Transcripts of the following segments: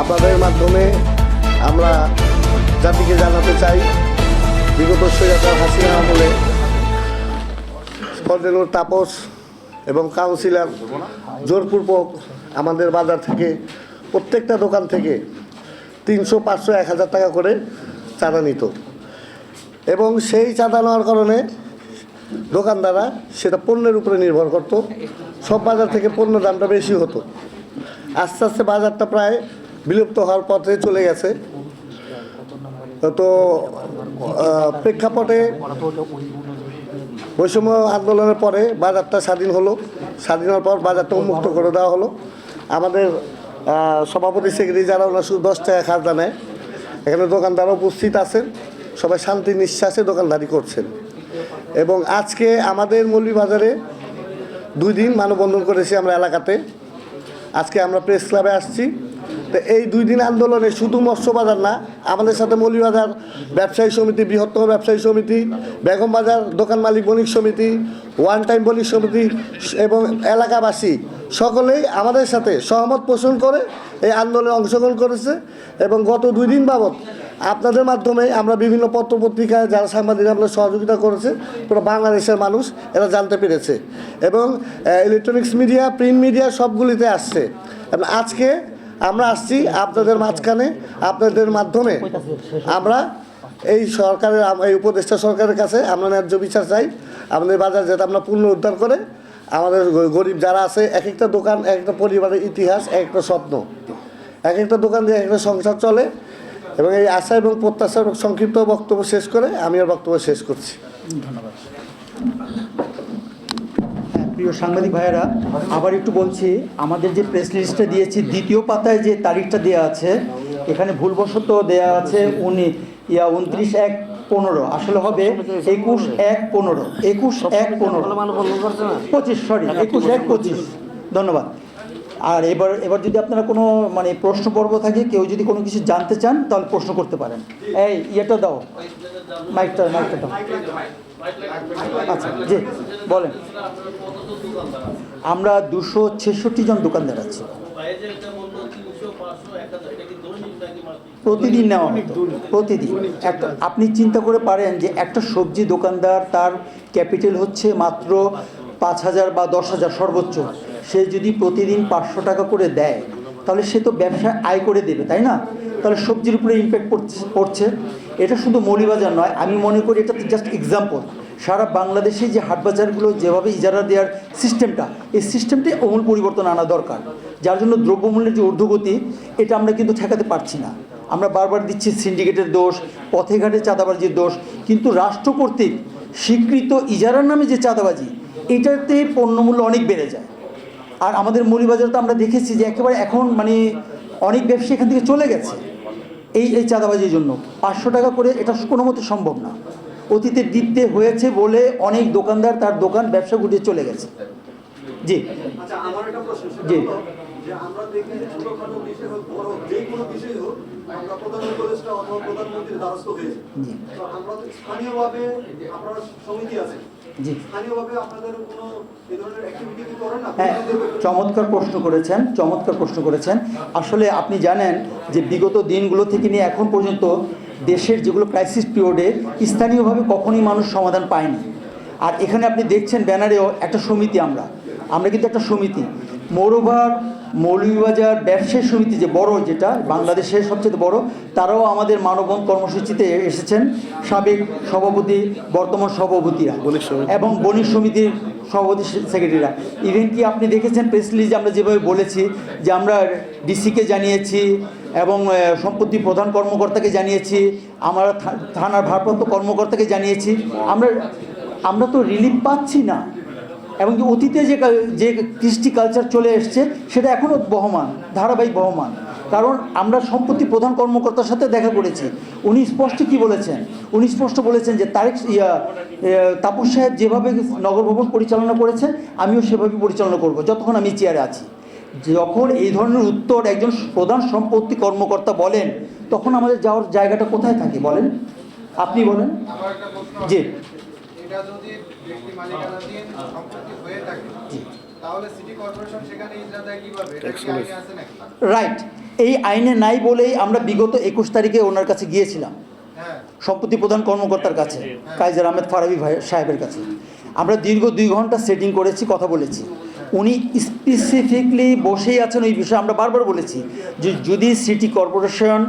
আপনাদের মাধ্যমে আমরা জাতিকে জানাতে চাই। বিগত সৈয়দার হাসিনা আমলে ফজলুর তাপস এবং কাউন্সিলর জোরপূর্বক আমাদের বাজার থেকে প্রত্যেকটা দোকান থেকে তিনশো, পাঁচশো, এক হাজার টাকা করে চাঁদা নিত। এবং সেই চাঁদা নেওয়ার কারণে দোকানদাররা সেটা পণ্যের উপরে নির্ভর করত। সব বাজার থেকে পণ্য দামটা বেশি হতো। আস্তে আস্তে বাজারটা প্রায় বিলুপ্ত হওয়ার পথে চলে গেছে। তো প্রেক্ষাপটে বৈষম্য আন্দোলনের পরে বাজারটা স্বাধীন হলো। স্বাধীন হওয়ার পর বাজারটা উন্মুক্ত করে দেওয়া হলো। আমাদের সভাপতি সেক্রেটারি যারা ওনার শুধু দশ টাকা খাজনা নেয়। এখানে দোকানদারও উপস্থিত আছেন। সবাই শান্তি নিঃশ্বাসে দোকানদারি করছেন। এবং আজকে আমাদের মৌলভীবাজারে দুই দিন মানববন্ধন করেছি আমরা এলাকাতে। আজকে আমরা প্রেস ক্লাবে আসছি। এই দুই দিন আন্দোলনে শুধু মৎস্য বাজার না, আমাদের সাথে মৌলভীবাজার ব্যবসায়ী সমিতি, বৃহত্তম ব্যবসায়ী সমিতি, বেগম বাজার দোকান মালিক বণিক সমিতি, ওয়ান টাইম বণিক সমিতি এবং এলাকাবাসী সকলেই আমাদের সাথে সহমত পোষণ করে এই আন্দোলনে অংশগ্রহণ করেছে এবং গত দুই দিন বাবদ আপনাদের মাধ্যমে আমরা বিভিন্ন পত্রপত্রিকায় যারা সাংবাদিক আমরা সহযোগিতা করেছে, পুরো বাংলাদেশের মানুষ এরা জানতে পেরেছে। এবং ইলেকট্রনিক্স মিডিয়া প্রিন্ট মিডিয়া সবগুলিতে আসছে। আজকে আমরা আসছি আপনাদের মাঝখানে, আপনাদের মাধ্যমে। আমরা এই সরকারের, এই উপদেষ্টা সরকারের কাছে আমরা ন্যায্য বিচার চাই। আমাদের বাজার যাতে আমরা পূর্ণ উদ্ধার করে আমাদের গরিব যারা আছে, এক একটা দোকান, এক একটা পরিবারের ইতিহাস, এক একটা স্বপ্ন। এক একটা দোকান দিয়ে এক একটা সংসার চলে এবং এই আশা এবং প্রত্যাশার সংক্ষিপ্ত বক্তব্য শেষ করে আমি আর বক্তব্য শেষ করছি। ধন্যবাদ। প্রিয় সাংবাদিক ভাইয়েরা, আবার একটু বলছি, আমাদের যে প্রেস লিস্টটা দিয়েছি, দ্বিতীয় পাতায় যে তারিখটা দেওয়া আছে, এখানে ভুলবশত দেওয়া আছে উনি, ইয়া উনত্রিশ এক পনেরো, আসলে হবে একুশ এক পনেরো, একুশ এক পনেরো। পঁচিশ সরি একুশ এক পঁচিশ। ধন্যবাদ। আর এবার এবার যদি আপনারা কোনো মানে প্রশ্ন পর্ব থাকে, কেউ যদি কোনো কিছু জানতে চান, তাহলে প্রশ্ন করতে পারেন। এই, ইয়েটা দাও। মাইকটা মাইকটা দাও। আচ্ছা জি, বলেন। আমরা দুশো ছেষট্টি জন দোকানদার আছি। প্রতিদিন নেওয়া প্রতিদিন। একটা আপনি চিন্তা করে পারেন যে একটা সবজি দোকানদার তার ক্যাপিটাল হচ্ছে মাত্র পাঁচ হাজার বা দশ হাজার সর্বোচ্চ। সে যদি প্রতিদিন পাঁচশো টাকা করে দেয় তাহলে সে তো ব্যবসায় আয় করে দেবে, তাই না? তাহলে সবজির উপরে ইম্প্যাক্ট পড়ছে এটা শুধু মৌলিবাজার নয়, আমি মনে করি এটা জাস্ট এক্সাম্পল সারা বাংলাদেশে যে হাটবাজারগুলো যেভাবে ইজারা দেওয়ার সিস্টেমটা এই সিস্টেমটাই অমূল পরিবর্তন আনা দরকার। যার জন্য দ্রব্যমূল্যের যে ঊর্ধ্বগতি, এটা আমরা কিন্তু ঠেকাতে পারছি না। আমরা বারবার দিচ্ছি সিন্ডিকেটের দোষ পথে ঘাটে চাঁদাবাজির দোষ, কিন্তু রাষ্ট্র কর্তৃক স্বীকৃত ইজারার নামে যে চাঁদাবাজি, এটাতে পণ্যমূল্য অনেক বেড়ে যায়। আর আমাদের মৌলিবাজার তো আমরা দেখেছি যে একেবারে এখন মানে অনেক ব্যবসা এখান থেকে চলে গেছে। এই এই চাঁদাবাজির জন্য। পাঁচশো টাকা করে এটা কোনো মতো সম্ভব না। অতীতে দিতে হয়েছে বলে অনেক দোকানদার তার দোকান ব্যবসা গুটিয়ে চলে গেছে। জি। আচ্ছা জি। আমরা দেখি যে ছোটখাটো বিষয় হোক বড় যে কোনো বিষয় হোক আমরা প্রধান উপদেষ্টা অথবা প্রধানমন্ত্রীর দ্বারস্থ হয়েছে। তো আমরা তো স্থানীয়ভাবে আপনার সমিতি আছে হ্যাঁ চমৎকার প্রশ্ন করেছেন চমৎকার প্রশ্ন করেছেন। আসলে আপনি জানেন যে বিগত দিনগুলো থেকে নিয়ে এখন পর্যন্ত দেশের যেগুলো ক্রাইসিস পিরিয়ডে স্থানীয়ভাবে কখনই মানুষ সমাধান পায়নি। আর এখানে আপনি দেখছেন ব্যানারেও একটা সমিতি আমরা। আমরা কিন্তু একটা সমিতি। মৌরভার মৌলভীবাজার ব্যবসায়ী সমিতি যে বড় যেটা বাংলাদেশের সবচেয়ে বড় তারাও আমাদের মানববন্ধ কর্মসূচিতে এসেছেন। সাবেক সভাপতি বর্তমান সভাপতিরা এবং বণিক সমিতির সভাপতি সেক্রেটারিরা। ইভেন কি আপনি দেখেছেন প্রেস রিলিজে আমরা যেভাবে বলেছি যে আমরা ডিসিকে জানিয়েছি এবং সম্পত্তি প্রধান কর্মকর্তাকে জানিয়েছি আমরা থানার ভারপ্রাপ্ত কর্মকর্তাকে জানিয়েছি। আমরা আমরা তো রিলিফ পাচ্ছি না। এবং কি অতীতে যে যে কৃষ্টি কালচার চলে এসছে, সেটা এখনও বহমান, ধারাবাহিক বহমান। কারণ আমরা সম্পত্তি প্রধান কর্মকর্তার সাথে দেখা করেছি। উনি স্পষ্ট কি বলেছেন? উনি স্পষ্ট বলেছেন যে তারেক, ইয়া তাপস সাহেব যেভাবে নগর ভবন পরিচালনা করেছেন আমিও সেভাবে পরিচালনা করব, যতক্ষণ আমি চেয়ারে আছি। যখন এই ধরনের উত্তর একজন প্রধান সম্পত্তি কর্মকর্তা বলেন, তখন আমাদের যাওয়ার জায়গাটা কোথায় থাকে বলেন? আপনি বলেন। জি। এটা যদি ব্যক্তি মালিকানাধীন সম্পত্তি হয়ে থাকে তাহলে সিটি কর্পোরেশন সেখানে ইজরা দেয় কীভাবে? এটা কি আইনে আছে নাকি? রাইট এই আইনে নাই বলেই আমরা বিগত একুশ তারিখে ওনার কাছে গিয়েছিলাম। হ্যাঁ। সম্পত্তি প্রধান কর্মকর্তার কাছে কাইজার আহমেদ ফারাবি ভাই সাহেবের কাছে। আমরা দীর্ঘ দুই ঘণ্টা সেটিং করেছি কথা বলেছি। উনি স্পেসিফিকলি বসেই আছেন ওই বিষয়ে আমরা বারবার বলেছি যে যদি সিটি কর্পোরেশন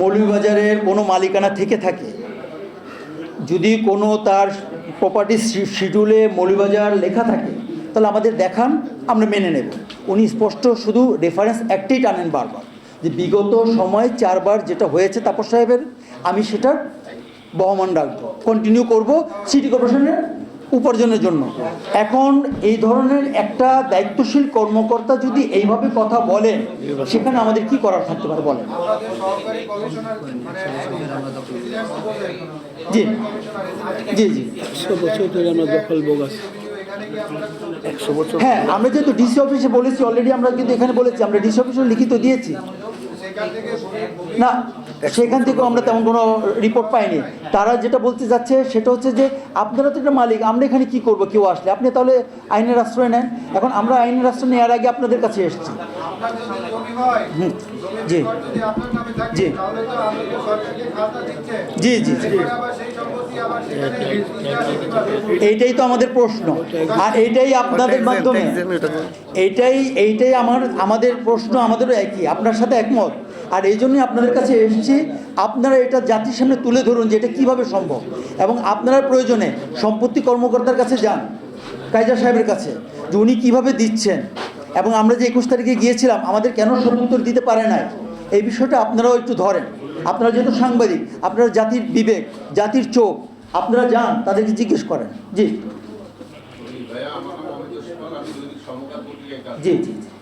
মৌলভীবাজারের কোনো মালিকানা থেকে থাকে যদি কোনো তার প্রপার্টি শিডিউলে মৌলিবাজার লেখা থাকে, তাহলে আমাদের দেখান, আমরা মেনে নেব। উনি স্পষ্ট শুধু রেফারেন্স একটাই টানেন বারবার, যে বিগত সময় চারবার যেটা হয়েছে তাপস সাহেবের, আমি সেটার বহমান রাখব কন্টিনিউ করব সিটি কর্পোরেশনের উপার্জনের জন্য। এখন এই ধরনের একটা দায়িত্বশীল কর্মকর্তা যদি এইভাবে কথা বলেন সেখানে আমাদের কি করার থাকতে পারে বলেন? জি জি জি। বছর ধরে আমরা দখল বোগাস হ্যাঁ আমরা যেহেতু ডিসি অফিসে বলেছি অলরেডি আমরা কিন্তু এখানে বলেছি আমরা ডিসি অফিসে লিখিত দিয়েছি। না সেখান থেকেও আমরা তেমন কোনো রিপোর্ট পাইনি তারা যেটা বলতে যাচ্ছে সেটা হচ্ছে যে আপনারা তো একটা মালিক আমরা এখানে কি করব কেউ আসলে আপনি তাহলে আইনের আশ্রয় নেন এখন আমরা আইনের আশ্রয় নেওয়ার আগে আপনাদের কাছে এসেছি হয় জি। জি। জি জি। এইটাই তো আমাদের প্রশ্ন আর এইটাই আপনাদের মাধ্যমে এইটাই এইটাই আমার আমাদের প্রশ্ন আমাদেরও একই আপনার সাথে একমত আর এই জন্যই আপনাদের কাছে এসেছি। আপনারা এটা জাতির সামনে তুলে ধরুন যে এটা কীভাবে সম্ভব। এবং আপনারা প্রয়োজনে সম্পত্তি কর্মকর্তার কাছে যান কাইজার সাহেবের কাছে যে উনি কীভাবে দিচ্ছেন। এবং আমরা যে একুশ তারিখে গিয়েছিলাম আমাদের কেন সদুত্তর দিতে পারে নাই? এই বিষয়টা আপনারাও একটু ধরেন। আপনারা যেহেতু সাংবাদিক আপনারা জাতির বিবেক জাতির চোখ আপনারা যান তাদেরকে জিজ্ঞেস করেন। জি। জি জি জি।